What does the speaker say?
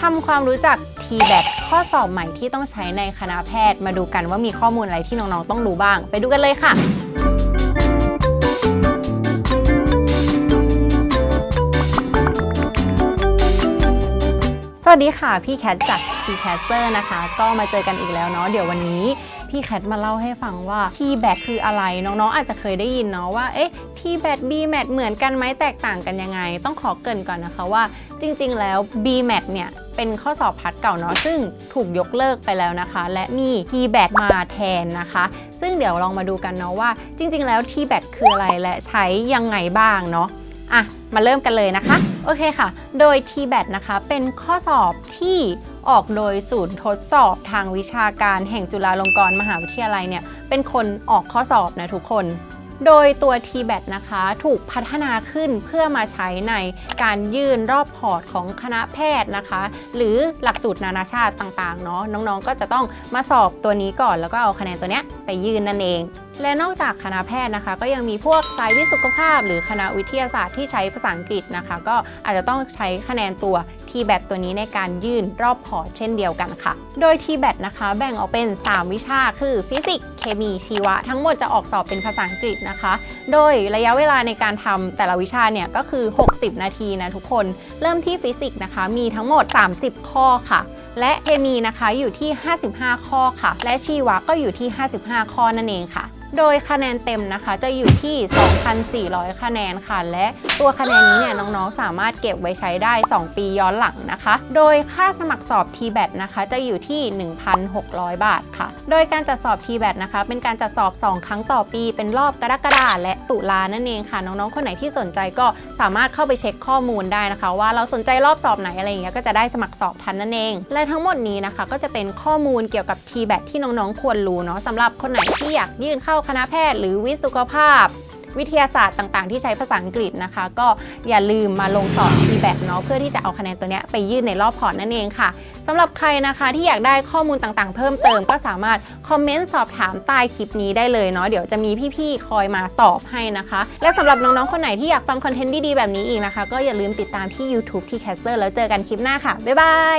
ทำความรู้จัก t b a t ข้อสอบใหม่ที่ต้องใช้ในคณะแพทย์ มาดูกันว่ามีข้อมูลอะไรที่น้องๆ ต้องรู้บ้าง ไปดูกันเลยค่ะ สวัสดีค่ะ พี่แคทจาก t c a s t e r นะคะ ก็มาเจอกันอีกแล้วเนาะเดี๋ยววันนี้พี่แคทมาเล่าให้ฟังว่า t b a t คืออะไร น้องๆ อาจจะเคยได้ยินเนาะว่า เอ๊ะ t b a t b m a t เหมือนกันไหมแตกต่างกันยังไง ต้องขอเกรินก่อนนะคะว่า จริงๆ แล้ว b m a t เนี่ย เป็นข้อสอบพัดเก่าเนาะซึ่งถูกยกเลิกไปแล้วนะคะ และมี t b a t มาแทนนะคะ ซึ่งเดี๋ยวลองมาดูกันเนาะว่า จริง ๆ แล้ว t b a t คืออะไรและใช้ยังไงบ้างเนาะอะมาเริ่มกันเลยนะคะ โอเคค่ะ โดย TBAT นะคะ เป็นข้อสอบที่ออกโดยศูนย์ทดสอบทางวิชาการแห่งจุฬาลงกรณ์มหาวิทยาลัยเนี่ย เป็นคนออกข้อสอบนะทุกคน โดยตัว TBAT นะคะถูกพัฒนาขึ้นเพื่อมาใช้ในการยื่นรอบพอร์ตของคณะแพทย์นะคะ หรือหลักสูตรนานาชาติต่างๆเนาะน้องๆ ก็จะต้องมาสอบตัวนี้ก่อนแล้วก็เอาคะแนนตัวเนี้ยไปยื่นนั่นเอง และนอกจากคณะแพทย์นะคะ ก็ยังมีพวกสายวิสุขภาพ หรือคณะวิทยาศาสตร์ที่ใช้ภาษาอังกฤษนะคะ ก็อาจจะต้องใช้คะแนนตัว t b a t ตัวนี้ในการยื่นรอบพอร์ตเช่นเดียวกันค่ะ โดย t b a t นะคะ แบ่งออกเป็น 3 วิชา คือฟิสิกส์เคมีชีวะ ทั้งหมดจะออกสอบเป็นภาษาอังกฤษนะคะ โดยระยะเวลาในการทำแต่ละวิชาเนี่ยก็คือ 60 นาทีนะทุกคน เริ่มที่ฟิสิกส์นะคะ มีทั้งหมด 30 ข้อค่ะและเคมีนะคะอยู่ที่ 55 ข้อค่ะ และชีวะก็อยู่ที่ 55 ข้อนั่นเองค่ะ โดยคะแนนเต็มนะคะจะอยู่ที่ 2,400 คะแนนค่ะ และตัวคะแนนนี้เนี่ยน้องๆ สามารถเก็บไว้ใช้ได้ 2 ปีย้อนหลังนะคะ โดยค่าสมัครสอบ TBAT นะคะ จะอยู่ที่ 1,600 บาทค่ะ โดยการจัดสอบ TBAT นะคะ เป็นการจัดสอบ 2 ครั้งต่อปี เป็นรอบกรกฎาและตุลานั่นเองค่ะ น้องๆ คนไหนที่สนใจก็สามารถเข้าไปเช็คข้อมูลได้นะคะ ว่าเราสนใจรอบสอบไหนอะไรอย่างเงี้ยก็จะได้สมัครสอบทันนั่นเอง และทั้งหมดนี้นะคะ ก็จะเป็นข้อมูลเกี่ยวกับ TBAT ที่น้องๆ ควรรู้เนาะสำหรับคนไหนที่อยากยื่นเข้าคณะแพทย์ หรือวิทย์สุขภาพ วิทยาศาสตร์ต่างๆ ที่ใช้ภาษาอังกฤษนะคะ ก็อย่าลืมมาลงสอบ TBAT เนาะเพื่อที่จะเอาคะแนนตัวเนี้ยไปยื่นในรอบพอร์ตนั่นเองค่ะสำหรับใครนะคะที่อยากได้ข้อมูลต่างๆ เพิ่มเติมก็สามารถคอมเมนต์สอบถามใต้คลิปนี้ได้เลยเนาะเดี๋ยวจะมีพี่ๆ คอยมาตอบให้นะคะ และสำหรับน้องๆ คนไหนที่อยากฟังคอนเทนต์ดีๆ แบบนี้อีกนะคะ ก็อย่าลืมติดตามที่ YouTube ที่ Caster แล้วเจอกันคลิปหน้าค่ะ บ๊ายบาย